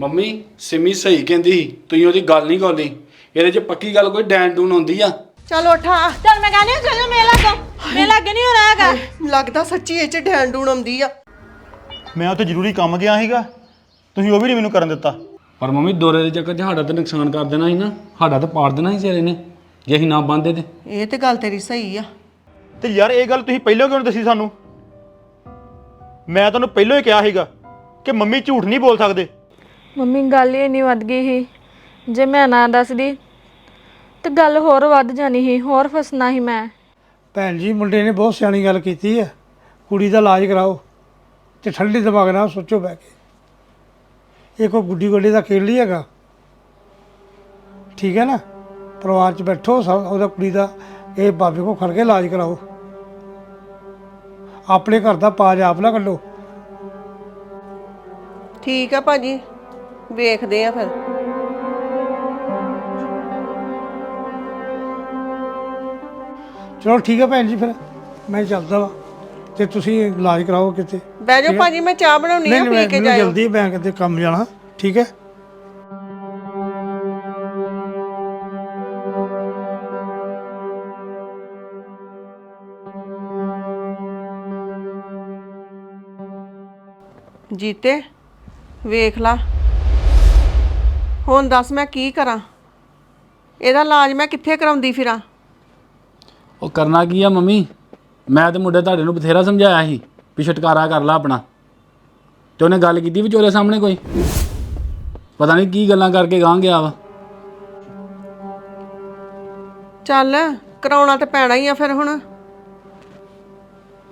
Mummy Simi ਸਹੀ ਕਹਿੰਦੀ ਸੀ ਤੁਸੀਂ ਉਹਦੀ ਗੱਲ ਨਹੀਂ ਗੋਲੀ ਇਹਦੇ 'ਚ ਪੱਕੀ ਗੱਲ ਕੋਈ ਡੈਨ ਡੂਨ ਹੁੰਦੀ ਆ। ਚੱਲ ਉੱਠ ਚੱਲ ਮੈਂ ਕਹਿੰਦੀ ਹਾਂ ਚੱਲ ਮੇਲਾ ਤੋਂ। ਮੇਲਾ ਅੱਗੇ ਨਹੀਂ ਹੋਣਾ ਹੈਗਾ। ਲੱਗਦਾ ਸੱਚੀ ਇਹ ਚ ਢੈਣ ਡੂਣ ਆਉਂਦੀ ਆ। ਮੈਂ ਉੱਥੇ ਜ਼ਰੂਰੀ ਕੰਮ ਗਿਆ ਸੀਗਾ। ਤੁਸੀਂ ਉਹ ਵੀ ਨਹੀਂ ਮੈਨੂੰ ਕਰਨ ਦਿੱਤਾ। ਪਰ ਮੰਮੀ ਦੋਰੇ ਦੇ ਚੱਕਰ 'ਚ ਸਾਡਾ ਤਾਂ ਨੁਕਸਾਨ ਕਰ ਦੇਣਾ ਸੀ ਨਾ। ਸਾਡਾ ਤਾਂ ਪਾੜ ਦੇਣਾ ਸੀ ਸਿਰੇ ਨੇ। ਜੇ ਅਸੀਂ ਨਾ ਬੰਦੇ ਤੇ। ਇਹ ਤੇ ਗੱਲ ਤੇਰੀ ਸਹੀ ਆ। ਤੇ ਯਾਰ ਇਹ ਗੱਲ ਤੁਸੀਂ ਪਹਿਲਾਂ ਕਿਉਂ ਨਹੀਂ ਦੱਸੀ ਸਾਨੂੰ? ਮੈਂ ਤੁਹਾਨੂੰ ਪਹਿਲਾਂ ਹੀ ਕਿਹਾ ਸੀਗਾ ਕਿ ਮੰਮੀ ਝੂਠ ਨਹੀਂ ਬੋਲ ਸਕਦੇ। ਮੰਮੀ ਗੱਲ ਹੀ ਇੰਨੀ ਵੱਧ ਗਈ ਸੀ। ਜੇ ਮੈਂ ਨਾ ਦੱਸਦੀ ਤੇ ਗੱਲ ਹੋਰ ਵੱਧ ਜਾਣੀ ਸੀ ਹੋਰ ਫਸਣਾ ਸੀ ਮੈਂ। ਭੈਣ ਜੀ ਮੁੰਡੇ ਨੇ ਬਹੁਤ ਸਿਆਣੀ ਗੱਲ ਕੀਤੀ ਹੈ ਕੁੜੀ ਦਾ ਇਲਾਜ ਕਰਾਓ ਤੇ ਠੰਡੇ ਦਿਮਾਗ ਨਾਲ ਸੋਚੋ ਬਹਿ ਕੇ। ਇਹ ਕੋਈ ਗੁੱਡੀ ਗੁੱਡੀ ਦਾ ਖੇਡ ਨਹੀਂ ਹੈਗਾ। ਠੀਕ ਹੈ ਨਾ? ਪਰਿਵਾਰ 'ਚ ਬੈਠੋ ਸਭ ਉਹਦਾ ਕੁੜੀ ਦਾ ਇਹ ਬਾਬੇ ਕੋ ਖੜ ਕੇ ਇਲਾਜ ਕਰਾਓ। ਆਪਣੇ ਘਰ ਦਾ ਪਾਜ ਆਪ ਨਾ ਕੱਢੋ। ਠੀਕ ਆ ਭਾਜੀ। ਵੇਖਦੇ ਆ ਫਿਰ। ਚਲੋ ਠੀਕ ਹੈ ਭੈਣ ਜੀ ਫਿਰ। ਮੈਂ ਚੱਲਦਾ ਵਾ। ਤੇ ਤੁਸੀਂ ਇਲਾਜ ਕਰਾਓ ਕਿਤੇ। ਬਹਿ ਜਾਓ ਭਾਜੀ ਮੈਂ ਚਾਹ ਬਣਾਉਣੀ ਆ ਪੀ ਕੇ ਮੈਨੂੰ ਜਾਇਓ। ਜਲਦੀ ਮੈਂ ਕਿਤੇ ਕੰਮ ਜਾਣਾ। ਠੀਕ ਹੈ ਜੀਤੇ ਵੇਖ ਲਾ। ਹੁਣ ਦੱਸ ਮੈਂ ਕੀ ਕਰਾਂ? ਇਹਦਾ ਇਲਾਜ ਮੈਂ ਕਿੱਥੇ ਕਰਾਉਂਦੀ ਫਿਰਾਂ? ਉਹ ਕਰਨਾ ਕੀ ਆ ਮੰਮੀ? ਮੈਂ ਤੇ ਮੁੰਡੇ ਤੁਹਾਡੇ ਨੂੰ ਬਥੇਰਾ ਸਮਝਾਇਆ ਸੀ ਵੀ ਛੁਟਕਾਰਾ ਕਰ ਲੈ ਆਪਣਾ। ਤੇ ਉਹਨੇ ਗੱਲ ਕੀਤੀ ਵਿਚੋਲੇ ਸਾਹਮਣੇ ਕੋਈ? ਪਤਾ ਨਹੀਂ ਕੀ ਗੱਲਾਂ ਕਰਕੇ ਗਾਂ ਗਿਆ ਵਾ। ਚੱਲ ਕਰਾਉਣਾ ਤੇ ਪੈਣਾ ਹੀ ਆ ਫਿਰ ਹੁਣ।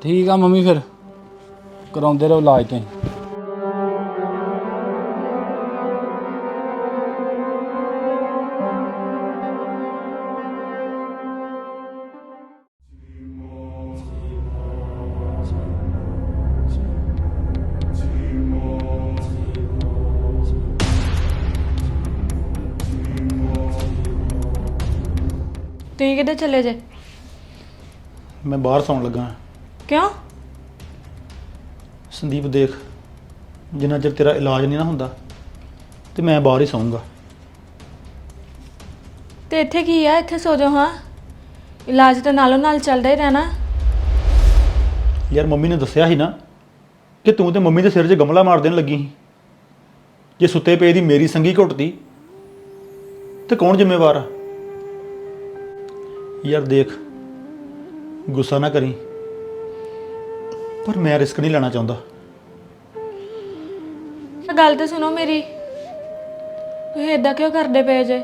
ਠੀਕ ਆ ਮੰਮੀ ਫਿਰ। ਕਰਾਉਂਦੇ ਰਹੋ ਇਲਾਜ ਤੁਸੀਂ। ਤੁਸੀਂ ਕਿੱਥੇ ਚਲੇ ਜੇ? ਮੈਂ ਬਾਹਰ ਸੌਣ ਲੱਗਾ ਕਿਉਂ? ਸੰਦੀਪ ਦੇਖ ਜਿੰਨਾ ਚਿਰ ਤੇਰਾ ਇਲਾਜ ਨਹੀਂ ਨਾ ਹੁੰਦਾ ਤੇ ਮੈਂ ਬਾਹਰ ਹੀ ਸੌਂਗਾ। ਤੇ ਇੱਥੇ ਕੀ ਆ? ਇੱਥੇ ਸੋ ਜਾਓ ਹਾਂ। ਇਲਾਜ ਤਾਂ ਨਾਲੋਂ ਨਾਲ ਚੱਲਦਾ ਹੀ ਰਹਿਣਾ। ਯਾਰ ਮੰਮੀ ਨੇ ਦੱਸਿਆ ਸੀ ਨਾ ਕਿ ਤੂੰ ਤੇ ਮੰਮੀ ਦੇ ਸਿਰ 'ਚ ਗਮਲਾ ਮਾਰ ਦੇਣ ਲੱਗੀ ਸੀ। ਜੇ ਸੁੱਤੇ ਪਏ ਦੀ ਮੇਰੀ ਸੰਗੀ ਘੁੱਟਦੀ ਤੇ ਕੌਣ ਜ਼ਿੰਮੇਵਾਰ ਆ? ਯਾਰ ਦੇਖ ਗੁੱਸਾ ਨਾ ਕਰੀ। ਪਰ ਮੈਂ ਰਿਸਕ ਨਹੀਂ ਲੈਣਾ ਚਾਹੁੰਦਾ। ਗੱਲ ਤਾਂ ਸੁਣੋ ਮੇਰੀ। ਤੁਸੀਂ ਇਦਾਂ ਕਿਉਂ ਕਰਦੇ ਪਏ ਜੇ?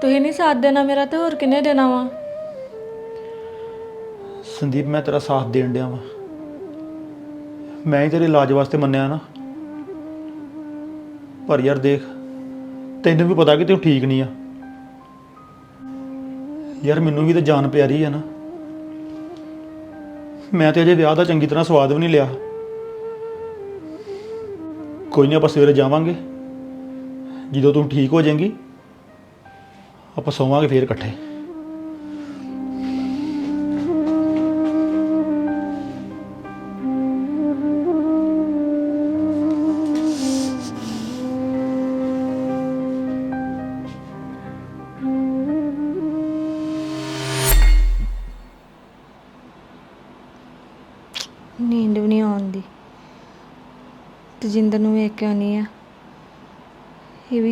ਤੁਸੀਂ ਨਹੀਂ ਸਾਥ ਦੇਣਾ ਮੇਰਾ ਤੇ ਹੋਰ ਕਿੰਨੇ ਦੇਣਾ ਵਾ? ਸੰਦੀਪ ਮੈਂ ਤੇਰਾ ਸਾਥ ਦੇਣ ਡਿਆ ਵਾਂ। ਮੈਂ ਹੀ ਤੇਰੇ ਇਲਾਜ ਵਾਸਤੇ ਮੰਨਿਆ ਨਾ। ਪਰ ਯਾਰ ਦੇਖ ਤੈਨੂੰ ਵੀ ਪਤਾ ਕਿ ਤੂੰ ਠੀਕ ਨਹੀਂ ਆ। ਯਾਰ ਮੈਨੂੰ ਵੀ ਤਾਂ ਜਾਨ ਪਿਆਰੀ ਆ ਨਾ। ਮੈਂ ਤੇ ਅਜੇ ਵਿਆਹ ਦਾ ਚੰਗੀ ਤਰ੍ਹਾਂ ਸਵਾਦ ਵੀ ਨਹੀਂ ਲਿਆ। ਕੋਈ ਨਹੀਂ ਆਪਾਂ ਸਵੇਰੇ ਜਾਵਾਂਗੇ। ਜਦੋਂ ਤੂੰ ਠੀਕ ਹੋ ਜਾਏਂਗੀ, ਆਪਾਂ ਸੋਵਾਂਗੇ ਫੇਰ ਇਕੱਠੇ।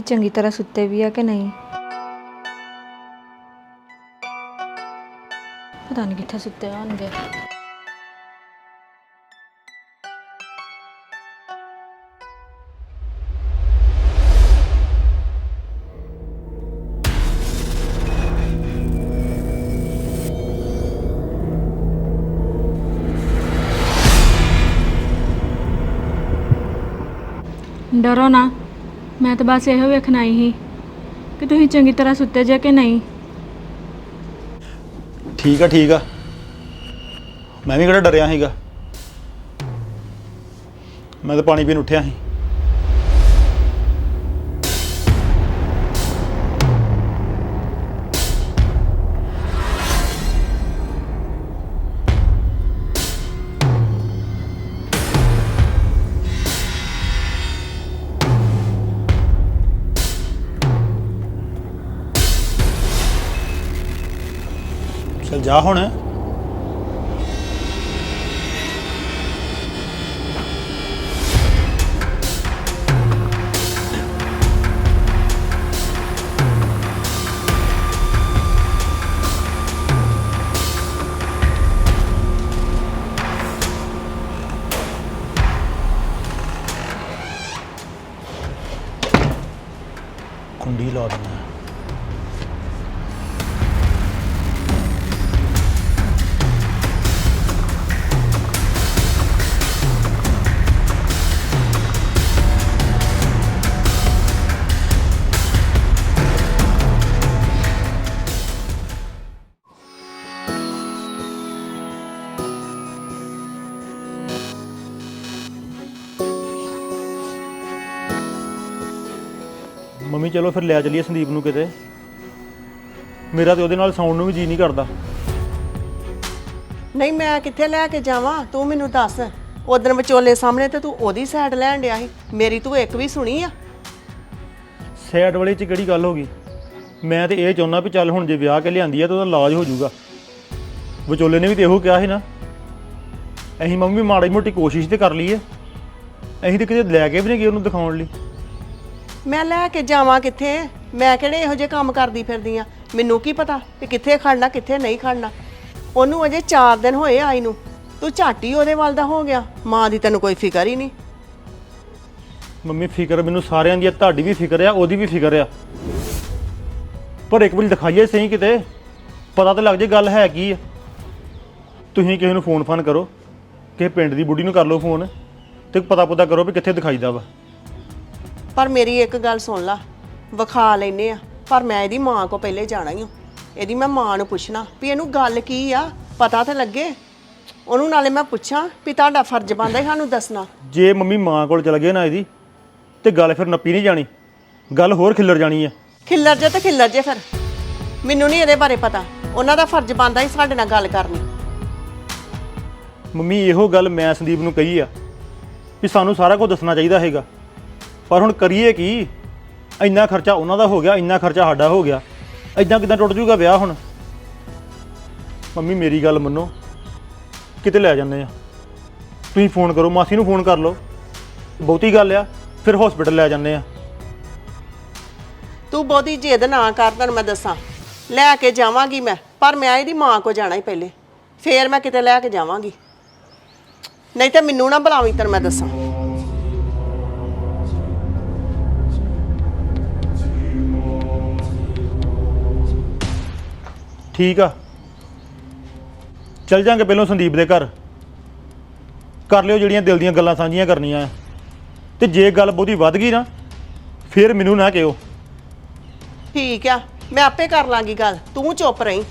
ਚੰਗੀ ਤਰ੍ਹਾਂ ਸੁੱਤੇ ਵੀ ਆ ਕਿ ਨਹੀਂ ਪਤਾ ਨਹੀਂ ਕਿੱਥੇ ਸੁੱਤੇ ਹੋਣਗੇ ਡਰੋ ਨਾ ਮੈਂ ਤਾਂ ਬਸ ਇਹੋ ਵੇਖਣ ਆਈ ਸੀ ਕਿ ਤੁਸੀਂ ਚੰਗੀ ਤਰ੍ਹਾਂ ਸੁੱਤੇ ਜੇ ਕਿ ਨਹੀਂ। ਠੀਕ ਆ ਠੀਕ ਆ। ਮੈਂ ਵੀ ਕਿਹੜਾ ਡਰਿਆ ਸੀਗਾ। ਮੈਂ ਤਾਂ ਪਾਣੀ ਪੀਣ ਉੱਠਿਆ ਸੀ। ਜਾ ਹੁਣ ਮੰਮੀ ਚਲੋ ਫਿਰ ਲੈ ਚਲੀਏ ਸੰਦੀਪ ਨੂੰ ਕਿਤੇ। ਮੇਰਾ ਤੇ ਉਹਦੇ ਨਾਲ ਸੌਣ ਨੂੰ ਵੀ ਜੀ ਨਹੀਂ ਕਰਦਾ। ਨਹੀਂ ਮੈਂ ਕਿੱਥੇ ਲੈ ਕੇ ਜਾਵਾਂ? ਤੂੰ ਮੈਨੂੰ ਦੱਸ। ਉਦੋਂ ਵਿਚੋਲੇ ਸਾਹਮਣੇ ਤੇ ਤੂੰ ਉਹਦੀ ਸਾਈਡ ਲੈਣ ਡਿਆ ਸੀ। ਮੇਰੀ ਤੂੰ ਇੱਕ ਵੀ ਸੁਣੀ ਆ? ਸੈਡ ਵਾਲੇ ਚ ਕਿਹੜੀ ਗੱਲ ਹੋ ਗਈ? ਮੈਂ ਤੇ ਇਹ ਚਾਹੁੰਦਾ ਵੀ ਚੱਲ ਹੁਣ ਜੇ ਵਿਆਹ ਕੇ ਲਿਆਂਦੀ ਆ ਤਾਂ ਉਹਦਾ ਇਲਾਜ ਹੋ ਜਾਊਗਾ। ਵਿਚੋਲੇ ਨੇ ਵੀ ਤੇ ਇਹੋ ਕਿਹਾ ਸੀ ਨਾ। ਅਸੀਂ ਮੰਮੀ ਮਾੜੀ ਮੋਟੀ ਕੋਸ਼ਿਸ਼ ਤੇ ਕਰ ਲਈਏ। ਅਸੀਂ ਤੇ ਕਿਤੇ ਲੈ ਕੇ ਵੀ ਨਹੀਂ ਗਏ ਉਹਨੂੰ ਦਿਖਾਉਣ ਲਈ। ਮੈਂ ਲੈ ਕੇ ਜਾਵਾਂ ਕਿੱਥੇ? ਮੈਂ ਕਿਹੜੇ ਇਹੋ ਜਿਹੇ ਕੰਮ ਕਰਦੀ ਫਿਰਦੀ ਆ? ਮੈਨੂੰ ਕੀ ਪਤਾ ਕਿ ਕਿੱਥੇ ਖੜਨਾ, ਕਿੱਥੇ ਨਹੀਂ ਖੜਨਾ। ਉਹਨੂੰ ਅਜੇ 4 ਦਿਨ ਹੋਏ ਆਈ ਨੂੰ। ਤੂੰ ਝਾਟੀ ਉਹਦੇ ਵੱਲ ਦਾ ਹੋ ਗਿਆ। ਮਾਂ ਦੀ ਤੈਨੂੰ ਕੋਈ ਫਿਕਰ ਹੀ ਨਹੀਂ। ਮੰਮੀ, ਫਿਕਰ ਮੈਨੂੰ ਸਾਰਿਆਂ ਦੀ ਆ, ਤੁਹਾਡੀ ਵੀ ਫਿਕਰ ਆ, ਉਹਦੀ ਵੀ ਫਿਕਰ ਆ। ਪਰ ਇੱਕ ਵਾਰੀ ਦਿਖਾਈਏ ਸਹੀ ਕਿਤੇ। ਪਤਾ ਤਾਂ ਲੱਗ ਜੇ ਗੱਲ ਹੈ ਕੀ ਆ। ਤੁਸੀਂ ਕਿਸੇ ਨੂੰ ਫੋਨ ਫਾਨ ਕਰੋ। ਕਿਸੇ ਪਿੰਡ ਦੀ ਬੁੱਢੀ ਨੂੰ ਕਰ ਲਓ ਫੋਨ। ਤੇ ਪਤਾ ਪੁੱਤਾ ਕਰੋ ਵੀ ਕਿੱਥੇ ਦਿਖਾਈਦਾ ਵਾ। ਪਰ ਮੇਰੀ ਇੱਕ ਗੱਲ ਸੁਣ ਲਾ ਵਿਖਾ ਲੈਨੇ ਆ। ਪਰ ਮੈਂ ਇਹਦੀ ਮਾਂ ਕੋ ਪਹਿਲੇ ਜਾਣਾ ਹੀ ਹਾਂ ਇਹਦੀ ਮੈਂ ਮਾਂ ਨੂੰ ਪੁੱਛਣਾ ਵੀ ਇਹਨੂੰ ਗੱਲ ਕੀ ਆ? ਪਤਾ ਤੇ ਲੱਗੇ। ਉਹਨੂੰ ਨਾਲੇ ਮੈਂ ਪੁੱਛਾਂ ਵੀ ਤੁਹਾਡਾ ਫਰਜ਼ ਬਣਦਾ ਹੈ ਸਾਨੂੰ ਦੱਸਣਾ। ਜੇ ਮੰਮੀ ਮਾਂ ਕੋਲ ਚਲ ਗਏ ਨਾ ਇਹਦੀ ਤੇ ਗੱਲ ਫਿਰ ਨੱਪੀ ਨਹੀਂ ਜਾਣੀ। ਗੱਲ ਹੋਰ ਖਿੱਲਰ ਜਾਣੀ ਆ। ਖਿੱਲਰ ਜੇ ਤੇ ਖਿੱਲਰ ਜੇ ਫਿਰ। ਮੈਨੂੰ ਨਹੀਂ ਇਹਦੇ ਬਾਰੇ ਪਤਾ। ਉਹਨਾਂ ਦਾ ਫਰਜ਼ ਬਣਦਾ ਹੀ ਸਾਡੇ ਨਾਲ ਗੱਲ ਕਰਨੀ। ਮੰਮੀ ਇਹੋ ਗੱਲ ਮੈਂ ਸੰਦੀਪ ਨੂੰ ਕਹੀ ਆ ਵੀ ਸਾਨੂੰ ਸਾਰਾ ਕੁਝ ਦੱਸਣਾ ਚਾਹੀਦਾ ਹੈਗਾ। ਪਰ ਹੁਣ ਕਰੀਏ ਕੀ? ਇੰਨਾ ਖਰਚਾ ਉਹਨਾਂ ਦਾ ਹੋ ਗਿਆ, ਇੰਨਾ ਖਰਚਾ ਸਾਡਾ ਹੋ ਗਿਆ। ਐਦਾਂ ਕਿਦਾਂ ਟੁੱਟ ਜੂਗਾ ਵਿਆਹ ਹੁਣ? ਮੰਮੀ, ਮੇਰੀ ਗੱਲ ਮੰਨੋ। ਕਿਤੇ ਲੈ ਜਾਂਦੇ ਆ। ਤੁਸੀਂ ਫੋਨ ਕਰੋ, ਮਾਸੀ ਨੂੰ ਫੋਨ ਕਰ ਲਓ। ਬਹੁਤੀ ਗੱਲ ਆ, ਫਿਰ ਹਸਪੀਟਲ ਲੈ ਜਾਂਦੇ ਆ। ਤੂੰ ਬਹੁਤੀ ਜਿੱਦ ਨਾ ਕਰ, ਤੈਨੂੰ ਮੈਂ ਦੱਸਾਂ। ਲੈ ਕੇ ਜਾਵਾਂਗੀ ਮੈਂ, ਪਰ ਮੈਂ ਇਹਦੀ ਮਾਂ ਕੋ ਜਾਣਾ ਹੀ ਪਹਿਲੇ। ਫੇਰ ਮੈਂ ਕਿਤੇ ਲੈ ਕੇ ਜਾਵਾਂਗੀ। ਨਹੀਂ ਤੇ ਮੈਨੂੰ ਨਾ ਬੁਲਾਵੀਂ, ਤੈਨੂੰ ਮੈਂ ਦੱਸਾਂ। ਠੀਕ ਆ। ਚੱਲ ਜਾਂਗੇ ਪਹਿਲਾਂ ਸੰਦੀਪ ਦੇ ਘਰ। ਕਰ ਲਿਓ ਜਿਹੜੀਆਂ ਦਿਲ ਦੀਆਂ ਗੱਲਾਂ ਸਾਂਝੀਆਂ ਕਰਨੀਆਂ ਆ। ਤੇ ਜੇ ਗੱਲ ਬਹੁਤੀ ਵੱਧ ਗਈ ਨਾ ਫਿਰ ਮੈਨੂੰ ਨਾ ਕਿਹੋ। ਠੀਕ ਆ ਮੈਂ ਆਪੇ ਕਰ ਲਾਂਗੀ ਗੱਲ। ਤੂੰ ਚੁੱਪ ਰਹੀਂ।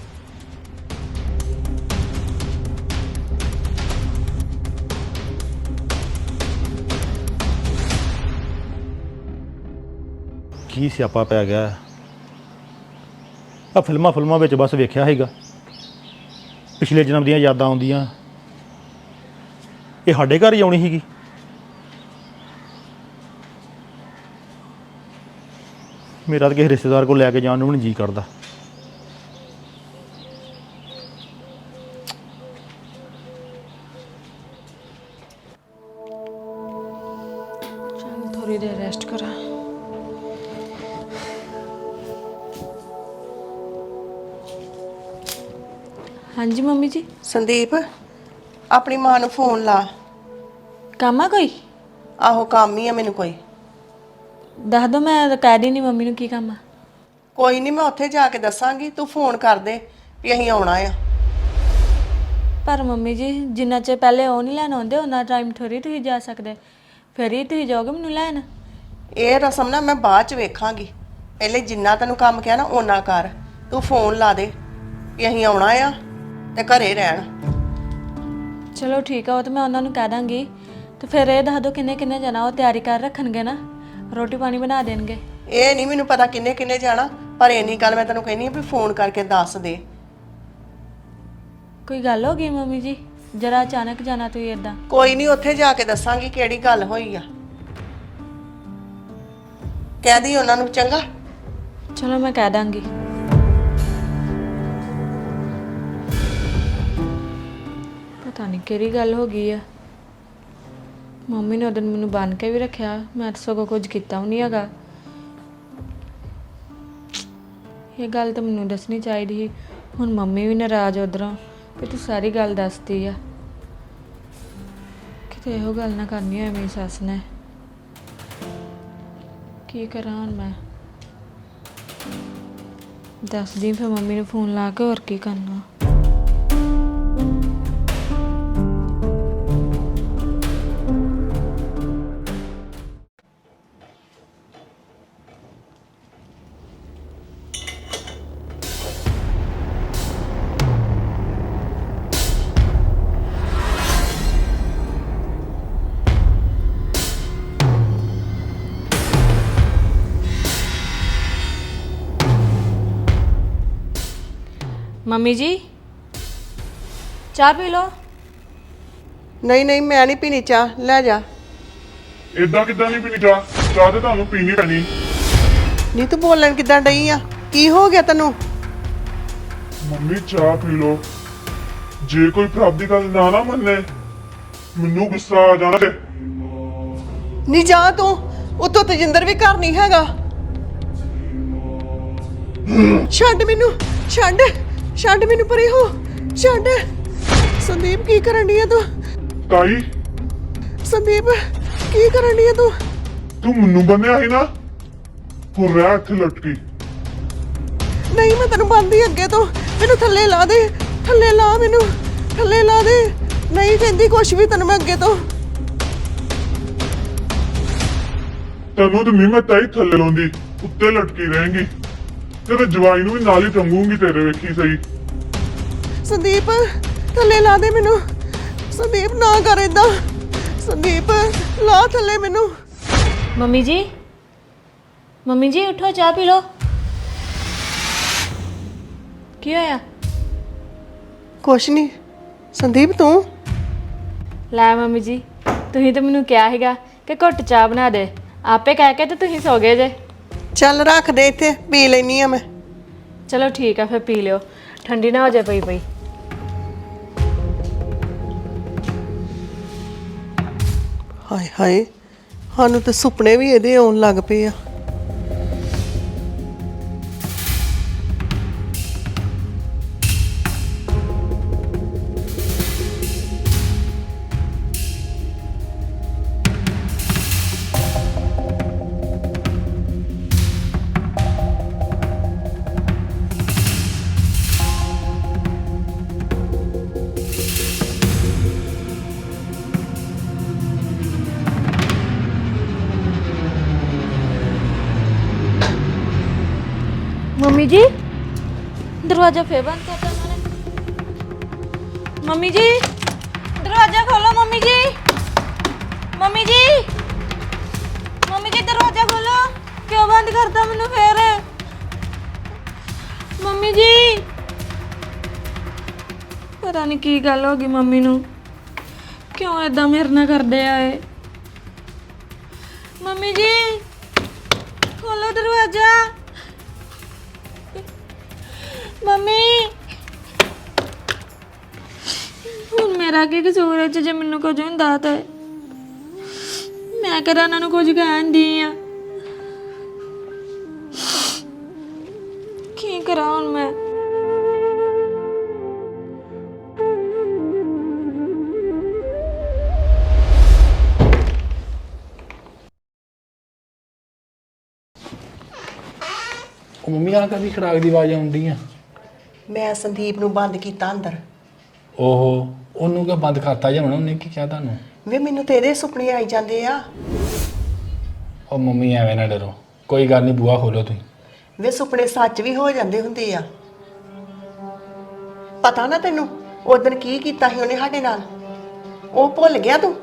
ਕੀ ਸਿਆਪਾ ਪੈ ਗਿਆ? ਆ ਫਿਲਮਾਂ ਫਿਲਮਾਂ ਵਿੱਚ ਬਸ ਵੇਖਿਆ ਹੈਗਾ ਪਿਛਲੇ ਜਨਮ ਦੀਆਂ ਯਾਦਾਂ ਆਉਂਦੀਆਂ। ਇਹ ਸਾਡੇ ਘਰ ਹੀ ਆਉਣੀ ਸੀਗੀ। ਮੇਰਾ ਤਾਂ ਕਿਸੇ ਰਿਸ਼ਤੇਦਾਰ ਕੋਲ ਲੈ ਕੇ ਜਾਣ ਨੂੰ ਵੀ ਨਹੀਂ ਜੀ ਕਰਦਾ। ਸੰਦੀਪ ਆਪਣੀ ਮਾਂ ਨੂੰ ਫੋਨ ਲਾ। ਕੰਮ ਆ ਕੋਈ? ਆਹੋ ਕੰਮ ਹੀ ਆ ਮੈਨੂੰ ਕੋਈ। ਦੱਸ ਦੋ ਮੈਂ ਕਹਿ ਦੀ ਨਹੀਂ ਮੰਮੀ ਨੂੰ ਕੀ ਕੰਮ ਆ। ਕੋਈ ਨਹੀਂ ਮੈਂ ਉੱਥੇ ਜਾ ਕੇ ਦੱਸਾਂਗੀ ਤੂੰ ਫੋਨ ਕਰ ਦੇ ਵੀ ਅਸੀਂ ਆਉਣਾ ਆ। ਪਰ ਮੰਮੀ ਜੀ ਜਿੰਨਾ ਚਿਰ ਪਹਿਲੇ ਉਹ ਨਹੀਂ ਲੈਣ ਆਉਂਦੇ ਉਹਨਾਂ ਟਾਈਮ ਥੋੜੀ ਤੁਸੀਂ ਜਾ ਸਕਦੇ। ਫਿਰ ਹੀ ਤੁਸੀਂ ਜਾਓਗੇ ਮੈਨੂੰ ਲੈਣ? ਇਹ ਰਸਮ ਨਾ ਮੈਂ ਬਾਅਦ ਚ ਵੇਖਾਂਗੀ। ਪਹਿਲੇ ਜਿੰਨਾ ਤੈਨੂੰ ਕੰਮ ਕਿਹਾ ਨਾ ਓਨਾ ਕਰ। ਤੂੰ ਫੋਨ ਲਾ ਦੇ ਵੀ ਅਸੀਂ ਆਉਣਾ ਆ। ਤੇ ਘਰੇ ਰਹਿਣ। ਚਲੋ ਠੀਕ ਆ ਉਹ ਤਾਂ ਮੈਂ ਉਹਨਾਂ ਨੂੰ ਕਹਿ ਦਾਂਗੀ। ਤੇ ਫਿਰ ਇਹ ਦੱਸ ਦੋ ਕਿੰਨੇ ਕਿੰਨੇ ਜਾਣਾ ਉਹ ਤਿਆਰੀ ਕਰ ਰੱਖਣਗੇ ਨਾ? ਰੋਟੀ ਪਾਣੀ ਬਣਾ ਦੇਣਗੇ। ਇਹ ਨਹੀਂ ਮੈਨੂੰ ਪਤਾ ਕਿੰਨੇ ਕਿੰਨੇ ਜਾਣਾ ਪਰ ਇੰਨੀ ਗੱਲ ਮੈਂ ਤੈਨੂੰ ਕਹਿੰਦੀ ਆ ਵੀ ਫੋਨ ਕਰਕੇ ਦੱਸ ਦੇ। ਕੋਈ ਗੱਲ ਹੋ ਗਈ ਮੰਮੀ ਜੀ? ਜਰਾ ਅਚਾਨਕ ਜਾਣਾ ਤੁਸੀਂ ਇਦਾਂ ਕੋਈ ਨਹੀਂ ਉੱਥੇ ਜਾ ਕੇ ਦੱਸਾਂਗੀ ਕਿਹੜੀ ਗੱਲ ਹੋਈ ਆ। ਕਹਿ ਦੀ ਉਹਨਾਂ ਨੂੰ ਚੰਗਾ? ਚਲੋ ਮੈਂ ਕਹਿ ਦਾਂਗੀ। ਪਤਾ ਨਹੀਂ ਕਿਹੜੀ ਗੱਲ ਹੋ ਗਈ ਆ। ਮੰਮੀ ਨੇ ਉਦੋਂ ਮੈਨੂੰ ਬੰਨ ਕੇ ਵੀ ਰੱਖਿਆ, ਮੈਂ ਤਾਂ ਸਗੋਂ ਕੁਝ ਕੀਤਾ ਵੀ ਨਹੀਂ ਹੈਗਾ। ਇਹ ਗੱਲ ਤਾਂ ਮੈਨੂੰ ਦੱਸਣੀ ਚਾਹੀਦੀ ਸੀ। ਹੁਣ ਮੰਮੀ ਵੀ ਨਾਰਾਜ਼ ਉਧਰੋਂ ਕਿ ਤੂੰ ਸਾਰੀ ਗੱਲ ਦੱਸਦੀ ਆ। ਕਿਤੇ ਇਹੋ ਗੱਲ ਨਾ ਕਰਨੀ ਹੋਏ ਮੇਰੀ ਸੱਸ ਨੇ। ਕੀ ਕਰਾਂ ਹੁਣ ਮੈਂ? ਦੱਸਦੀ ਫਿਰ ਮੰਮੀ ਨੂੰ ਫੋਨ ਲਾ ਕੇ ਹੋਰ ਕੀ ਕਰਨਾ। ਮੰਮੀ ਜੀ ਚਾਹ ਪੀ ਲਓ। ਨਹੀਂ ਨਹੀਂ ਮੈਂ ਨਹੀਂ ਪੀਣੀ ਚਾਹ ਲੈ ਜਾ। ਇਦਾਂ ਕਿਦਾਂ ਨਹੀਂ ਪੀਣੀ ਚਾਹ? ਚਾਹ ਤੇ ਤੁਹਾਨੂੰ ਪੀਣੀ ਪੈਣੀ। ਨਹੀਂ ਤੂੰ ਬੋਲਣ ਕਿਦਾਂ ਡਈ ਆ? ਕੀ ਹੋ ਗਿਆ ਤੈਨੂੰ? ਮੰਮੀ ਚਾਹ ਪੀ ਲਓ। ਜੇ ਕੋਈ ਭਰਾ ਦੀ ਗੱਲ ਨਾ ਨਾ ਮੰਨੇ ਮੈਨੂੰ ਗੁੱਸਾ ਆ ਜਾਣਾ ਤੇ। ਨਹੀਂ ਜਾ ਤੂੰ। ਉਤੋਂ ਤਜਿੰਦਰ ਵੀ ਘਰ ਨਹੀਂ ਹੈਗਾ। ਛੱਡ ਮੈਨੂੰ ਛੱਡ। ਛੱਡ ਮੈਨੂੰ ਪਰੇ ਹੋ ਛੱਡ। ਸੰਦੀਪ ਕੀ ਕਰਨ ਡਈ ਆ ਤੂੰ? ਤਾਈ ਸੰਦੀਪ ਕੀ ਕਰਨ ਡਈ ਆ ਤੂੰ? ਤੂੰ ਮੈਨੂੰ ਬੰਨਿਆ ਸੀ ਨਾ ਹੁਣ ਰਹਿ ਇੱਥੇ ਲਟਕੀ ਨਹੀਂ ਮੈਂ ਤੈਨੂੰ ਬੰਦੀ ਅੱਗੇ ਤੋਂ। ਮੈਨੂੰ ਥੱਲੇ ਲਾ ਦੇ ਥੱਲੇ ਲਾ ਮੈਨੂੰ ਥੱਲੇ ਲਾ ਦੇ। ਨਹੀਂ ਕਹਿੰਦੀ ਕੁਛ ਵੀ ਤੈਨੂੰ ਮੈਂ ਅੱਗੇ ਤੋਂ। ਤੈਨੂੰ ਤੇ ਮੈਂ ਤਾਈ ਥੱਲੇ ਲਾਉਂਦੀ ਉੱਤੇ ਲਟਕੀ ਰਹੇਂਗੀ। ਤੇਰੇ ਜਵਾਈ ਨੂੰ ਵੀ ਨਾਲ ਹੀ ਟੰਗੂਗੀ ਤੇਰੇ ਵੇਖੀ ਸਹੀ। ਸੰਦੀਪ ਥੱਲੇ ਲਾ ਦੇ ਮੈਨੂੰ। ਸੰਦੀਪ ਨਾ ਕਰ ਏਦਾਂ। ਸੰਦੀਪ ਲਾ ਥੱਲੇ ਮੈਨੂੰ। ਮੰਮੀ ਜੀ? ਮੰਮੀ ਜੀ ਉਠੋ ਚਾਹ ਪੀ ਲਓ। ਕੀ ਹੋਇਆ? ਕੁਛ ਨਹੀਂ ਸੰਦੀਪ ਤੂੰ? ਲੈ ਮੰਮੀ ਜੀ ਤੁਸੀਂ ਤਾਂ ਮੈਨੂੰ ਕਿਹਾ ਸੀਗਾ ਕਿ ਘੁੱਟ ਚਾਹ ਬਣਾ ਦੇ। ਆਪੇ ਕਹਿ ਕੇ ਤੇ ਤੁਸੀਂ ਸੋ ਗਏ ਜੇ। ਚੱਲ ਰੱਖ ਦੇ ਇੱਥੇ ਪੀ ਲੈਣੀ ਆ ਮੈਂ। ਚਲੋ ਠੀਕ ਆ ਫਿਰ ਪੀ ਲਿਓ। ਠੰਡੀ ਨਾ ਹੋ ਜਾਏ ਪਈ ਪਈ। ਹਾਏ ਹਾਏ ਸਾਨੂੰ ਤੇ ਸੁਪਨੇ ਵੀ ਇਹਦੇ ਆਉਣ ਲੱਗ ਪਏ ਆ। ਦਰਵਾਜ਼ਾ ਫੇਰ ਬੰਦ ਕਰਤਾ ਉਹਨਾਂ ਨੇ ਮੰਮੀ ਜੀ ਦਰਵਾਜ਼ਾ ਖੋਲੋ ਮੰਮੀ ਜੀ ਮੰਮੀ ਜੀ ਮੰਮੀ ਜੀ ਦਰਵਾਜ਼ਾ ਖੋਲੋ ਕਿਉਂ ਬੰਦ ਕਰਤਾ ਮੈਨੂੰ ਫੇਰ ਮੰਮੀ ਜੀ ਪਤਾ ਨਹੀਂ ਕੀ ਗੱਲ ਹੋ ਗਈ ਮੰਮੀ ਨੂੰ ਕਿਉਂ ਏਦਾਂ ਮੇਰੇ ਨਾਲ ਕਰਦੇ ਆ ਆਏ ਮੰਮੀ ਜੀ ਖੋਲੋ ਦਰਵਾਜ਼ਾ ਮੰਮੀ। ਹੁਣ ਮੇਰਾ ਕੀ ਕਸੂਰ ਹੈ, ਜੇ ਮੈਨੂੰ ਕੁਝ ਹੁੰਦਾ ਤਾਂ ਮੈਂ ਕਰਾਂ ਉਹਨਾਂ ਨੂੰ ਕੁਝ ਕਹਿੰਦੀ ਆ? ਕੀ ਕਰਾਂ ਹੁਣ ਮੈਂ? ਉਹ ਮੰਮੀ ਆ ਕਦੀ ਖੜਾਕ ਦੀ ਆਵਾਜ਼ ਆਉਂਦੀ ਆ। ਮੈਂ ਸੰਦੀਪ ਨੂੰ ਬੰਦ ਕੀਤਾ ਅੰਦਰ। ਓਹੋ ਉਹਨੂੰ ਕਿਉਂ ਬੰਦ ਕਰਤਾ ਜਾਣਾ ਉਹਨੇ ਕੀ ਕਿਹਾ ਤੁਹਾਨੂੰ? ਵੇ ਮੈਨੂੰ ਤੇ ਇਹਦੇ ਸੁਪਨੇ ਆਈ ਜਾਂਦੇ ਆ। ਉਹ ਮੰਮੀ ਐਵੇਂ ਨਾ ਡਰੋ। ਕੋਈ ਗੱਲ ਨਹੀਂ ਬੂਆ ਖੋਲੋ ਤੁਸੀਂ। ਵੇ ਸੁਪਨੇ ਸੱਚ ਵੀ ਹੋ ਜਾਂਦੇ ਹੁੰਦੇ ਆ। ਪਤਾ ਨਾ ਤੈਨੂੰ ਉਸ ਦਿਨ ਕੀ ਕੀਤਾ ਸੀ ਉਹਨੇ ਸਾਡੇ ਨਾਲ? ਉਹ ਭੁੱਲ ਗਿਆ ਤੂੰ?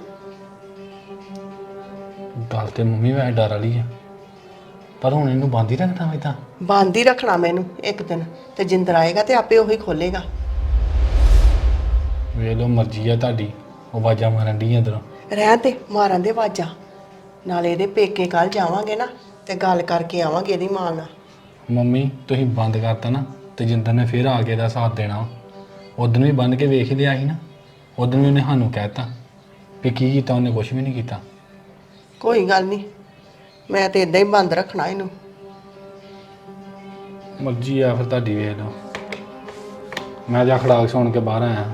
ਗੱਲ ਤੇ ਮੰਮੀ ਵੈ ਡਰ ਵਾਲੀ ਆ। ਪਰ ਹੁਣ ਇਹਨੂੰ ਬੰਦ ਹੀ ਰੱਖਣਾ ਵਾ ਤਾਂ। ਬੰਦ ਹੀ ਰੱਖਣਾ ਮੈਨੂੰ ਇੱਕ ਦਿਨ। ਤੇ ਜਿੰਦਰ ਆਏਗਾ ਤੇ ਆਪੇ ਉਹੀ ਖੋਲੇਗਾ। ਵੇਖ ਲਓ ਮਰਜ਼ੀ ਆ ਤੁਹਾਡੀ। ਉਹ ਆਵਾਜ਼ਾਂ ਮਾਰਨ ਦੀ ਅੰਦਰੋਂ ਰਹਿਣ ਤੇ ਮਾਰਨ ਦੇ ਵਾਜਾ ਨਾਲੇ ਇਹਦੇ ਪੇਕੇ ਕੱਲ ਜਾਵਾਂਗੇ ਨਾ ਤੇ ਗੱਲ ਕਰਕੇ ਆਵਾਂਗੇ ਇਹਦੀ ਮਾਂ ਨਾਲ। ਮੰਮੀ ਤੁਸੀਂ ਬੰਦ ਕਰਤਾ ਨਾ ਤੇ ਜਿੰਦਰ ਨੇ ਫੇਰ ਆ ਕੇ ਦਾ ਸਾਥ ਦੇਣਾ ਉਦੋਂ ਵੀ ਬੰਨ ਕੇ ਵੇਖ ਹੀ ਲਿਆ ਸੀ ਨਾ। ਉਦੋਂ ਵੀ ਉਹਨੇ ਸਾਨੂੰ ਕਹਿਤਾ ਵੀ ਕੀ ਕੀਤਾ ਉਹਨੇ ਕੁਝ ਵੀ ਨਹੀਂ ਕੀਤਾ। ਕੋਈ ਗੱਲ ਨਹੀਂ ਮੈਂ ਤੇ ਇਦਾਂ ਹੀ ਬੰਦ ਰੱਖਣਾ ਇਹਨੂੰ। ਮਰਜ਼ੀ ਆ ਫਿਰ ਤੁਹਾਡੀ ਵੇਖ ਲਓ। ਮੈਂ ਜਾ ਖੜਾਕ ਸੁਣ ਕੇ ਬਾਹਰ ਆਇਆ।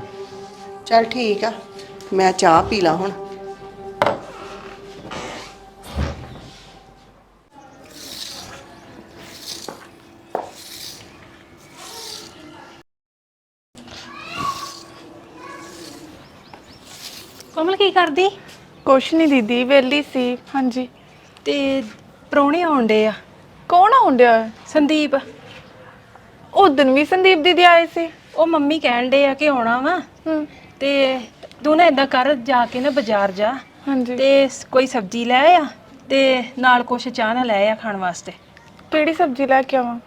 ਚੱਲ ਠੀਕ ਆ ਮੈਂ ਚਾਹ ਪੀ ਲਾਂ ਹੁਣ। ਕੋਮਲ ਕੀ ਕਰਦੀ? ਕੁਛ ਨਹੀਂ ਦੀਦੀ ਵੇਲੀ ਸੀ ਹਾਂਜੀ। ਤੇ ਪ੍ਰਾਹੁਣੇ ਆਉਂਦੇ ਆ। ਕੌਣ ਆਉਂਦਿਆ ਸੰਦੀਪ। ਉਦੋਂ ਵੀ ਸੰਦੀਪ ਦੀਦੀ ਆਏ ਸੀ। ਉਹ ਮੰਮੀ ਕਹਿਣ ਡੇ ਆ ਕਿ ਆਉਣਾ ਵਾ। ਹੂੰ। ਤੇ ਤੂੰ ਨਾ ਇਦਾਂ ਕਰ ਜਾ ਕੇ ਨਾ ਬਾਜ਼ਾਰ ਜਾ। ਹਾਂਜੀ। ਤੇ ਸ- ਕੋਈ ਸਬਜ਼ੀ ਲੈ ਆ ਤੇ ਨਾਲ ਕੁਛ ਚਾਹ ਨਾ ਲੈ ਆ ਖਾਣ ਵਾਸਤੇ। ਕਿਹੜੀ ਸਬਜ਼ੀ ਲੈ ਕੇ ਆਵਾਂ?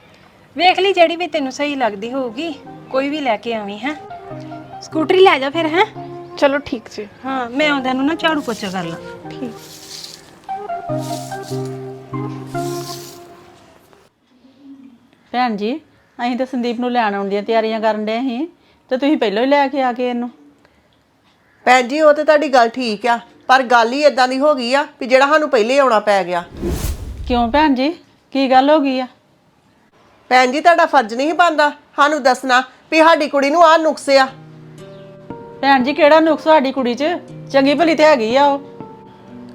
ਵੇਖ ਲਈ ਜਿਹੜੀ ਵੀ ਤੈਨੂੰ ਸਹੀ ਲੱਗਦੀ ਹੋਊਗੀ। ਕੋਈ ਵੀ ਲੈ ਕੇ ਆਵੀਂ ਹੈ। ਸਕੂਟਰੀ ਲੈ ਜਾ ਫਿਰ ਹੈ। ਚਲੋ ਠੀਕ ਜੀ। ਹਾਂ ਮੈਂ ਆਉਂਦਿਆਂ ਨੂੰ ਨਾ ਝਾੜੂ ਪੋਚਾ ਕਰ ਲਾਂ। ਠੀਕ। ਭੈਣ ਜੀ ਅਸੀਂ ਤਾਂ ਸੰਦੀਪ ਨੂੰ ਲੈਣ ਆਉਣ ਦੀਆਂ ਤਿਆਰੀਆਂ ਕਰਨ ਡਏ ਸੀ ਤੇ ਤੁਸੀਂ ਪਹਿਲਾਂ ਹੀ ਲੈ ਕੇ ਆ ਗਏ ਇਹਨੂੰ। ਭੈਣ ਜੀ ਉਹ ਤੇ ਤੁਹਾਡੀ ਗੱਲ ਠੀਕ ਆ ਪਰ ਗੱਲ ਹੀ ਇਦਾਂ ਦੀ ਹੋ ਗਈ ਆ ਵੀ ਜਿਹੜਾ ਸਾਨੂੰ ਪਹਿਲੇ ਆਉਣਾ ਪੈ ਗਿਆ। ਕਿਉਂ ਭੈਣ ਜੀ? ਕੀ ਗੱਲ ਹੋ ਗਈ ਆ? ਭੈਣ ਜੀ ਤੁਹਾਡਾ ਫਰਜ਼ ਨਹੀਂ ਬਣਦਾ ਸਾਨੂੰ ਦੱਸਣਾ ਵੀ ਸਾਡੀ ਕੁੜੀ ਨੂੰ ਆਹ ਨੁਕਸ ਆ। ਭੈਣ ਜੀ ਕਿਹੜਾ ਨੁਕਸ ਸਾਡੀ ਕੁੜੀ 'ਚ? ਚੰਗੀ ਭਲੀ ਤੇ ਹੈਗੀ ਆ ਉਹ।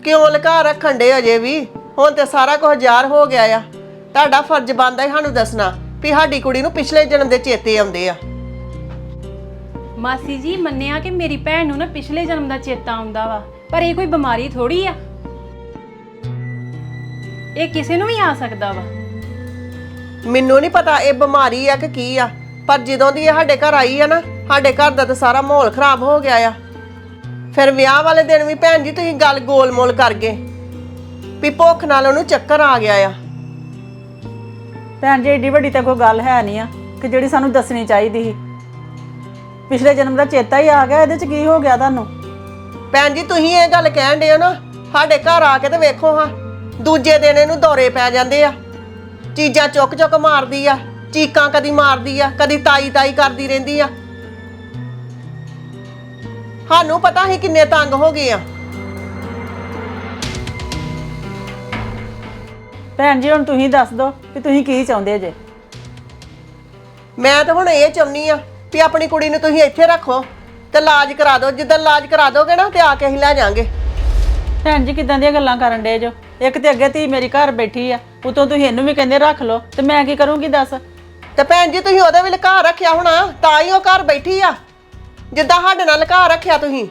ਕਿਉਂ ਲੁਕਾ ਰੱਖਣ ਦੇ ਅਜੇ ਵੀ? ਹੁਣ ਤੇ ਸਾਰਾ ਕੁਝ ਜ਼ਾਰ ਹੋ ਗਿਆ ਆ। ਤੁਹਾਡਾ ਫਰਜ਼ ਬਣਦਾ ਹੈ ਸਾਨੂੰ ਦੱਸਣਾ ਵੀ ਸਾਡੀ ਕੁੜੀ ਨੂੰ ਪਿਛਲੇ ਜਨਮ ਦੇ ਚੇਤੇ ਆਉਂਦੇ ਆ। ਮਾਸੀ ਜੀ ਮੰਨਿਆ ਕਿ ਮੇਰੀ ਭੈਣ ਨੂੰ ਨਾ ਪਿਛਲੇ ਜਨਮ ਦਾ ਚੇਤਾ ਆਉਂਦਾ ਵਾ ਪਰ ਇਹ ਕੋਈ ਬਿਮਾਰੀ ਥੋੜੀ ਆ। ਇਹ ਕਿਸੇ ਨੂੰ ਵੀ ਆ ਸਕਦਾ ਵਾ। ਮੈਨੂੰ ਨਹੀਂ ਪਤਾ ਇਹ ਬਿਮਾਰੀ ਆ ਕਿ ਕੀ ਆ ਪਰ ਜਦੋਂ ਦੀ ਇਹ ਸਾਡੇ ਘਰ ਆਈ ਆ ਨਾ ਸਾਡੇ ਘਰ ਦਾ ਤਾਂ ਸਾਰਾ ਮਾਹੌਲ ਖਰਾਬ ਹੋ ਗਿਆ ਆ। ਫਿਰ ਵਿਆਹ ਵਾਲੇ ਦਿਨ ਵੀ ਭੈਣ ਜੀ ਤੁਸੀਂ ਗੱਲ ਗੋਲ-ਮੋਲ ਕਰ ਗਏ। ਵੀ ਭੁੱਖ ਨਾਲ ਉਹਨੂੰ ਚੱਕਰ ਆ ਗਿਆ ਆ। ਭੈਣ ਜੀ ਏਡੀ ਵੱਡੀ ਤਾਂ ਕੋਈ ਗੱਲ ਹੈ ਨਹੀਂ ਆ ਕਿ ਜਿਹੜੀ ਸਾਨੂੰ ਦੱਸਣੀ ਚਾਹੀਦੀ ਸੀ। ਪਿਛਲੇ ਜਨਮ ਦਾ ਚੇਤਾ ਹੀ ਆ ਗਿਆ ਇਹਦੇ 'ਚ ਕੀ ਹੋ ਗਿਆ ਤੁਹਾਨੂੰ? ਭੈਣ ਜੀ ਤੁਸੀਂ ਇਹ ਗੱਲ ਕਹਿਣ ਦੇ ਹੋ ਨਾ ਸਾਡੇ ਘਰ ਆ ਕੇ ਤੇ ਵੇਖੋ ਹਾਂ ਦੂਜੇ ਦਿਨ ਇਹਨੂੰ ਦੌਰੇ ਪੈ ਜਾਂਦੇ ਆ। ਚੀਜ਼ਾਂ ਚੁੱਕ ਚੁੱਕ ਮਾਰਦੀ ਆ ਚੀਕਾਂ ਕਦੀ ਮਾਰਦੀ ਆ ਕਦੀ ਤਾਈ ਤਾਈ ਕਰਦੀ ਰਹਿੰਦੀ ਆ। ਸਾਨੂੰ ਪਤਾ ਹੀ ਕਿੰਨੇ ਤੰਗ ਹੋ ਗਏ ਆ। ਭੈਣ ਜੀ ਹੁਣ ਤੁਸੀਂ ਦੱਸ ਦਿਓ ਕਿ ਤੁਸੀਂ ਕੀ ਚਾਹੁੰਦੇ ਜੇ। ਮੈਂ ਤਾਂ ਹੁਣ ਇਹ ਚਾਹੁੰਨੀ ਆ ਵੀ ਆਪਣੀ ਕੁੜੀ ਨੂੰ ਤੁਸੀਂ ਇੱਥੇ ਰੱਖੋ ਤੇ ਇਲਾਜ ਕਰਾ ਦਿਓ। ਜਿੱਦਾਂ ਇਲਾਜ ਕਰਾ ਦੋਗੇ ਨਾ ਤੇ ਆ ਕੇ ਅਸੀਂ ਲੈ ਜਾਾਂਗੇ। ਭੈਣ ਜੀ ਕਿਦਾਂ ਦੀਆਂ ਗੱਲਾਂ ਕਰਨ ਡੇ ਜੋ? ਇੱਕ ਤੇ ਅੱਗੇ ਧੀ ਮੇਰੀ ਘਰ ਬੈਠੀ ਆ ਉਤੋਂ ਤੁਸੀਂ ਇਹਨੂੰ ਵੀ ਕਹਿੰਦੇ ਰੱਖ ਲਓ ਤੇ ਮੈਂ ਕੀ ਕਰੂੰਗੀ ਦੱਸ? ਤੇ ਭੈਣ ਜੀ ਤੁਸੀਂ ਉਹਦੇ ਵੀ ਲੁਕਾ ਰੱਖਿਆ ਹੋਣਾ ਤਾਂ ਹੀ ਉਹ ਘਰ ਬੈਠੀ ਆ। ਜਿੱਦਾਂ ਸਾਡੇ ਨਾਲ ਲੁਕਾ ਰੱਖਿਆ ਤੁਸੀਂ।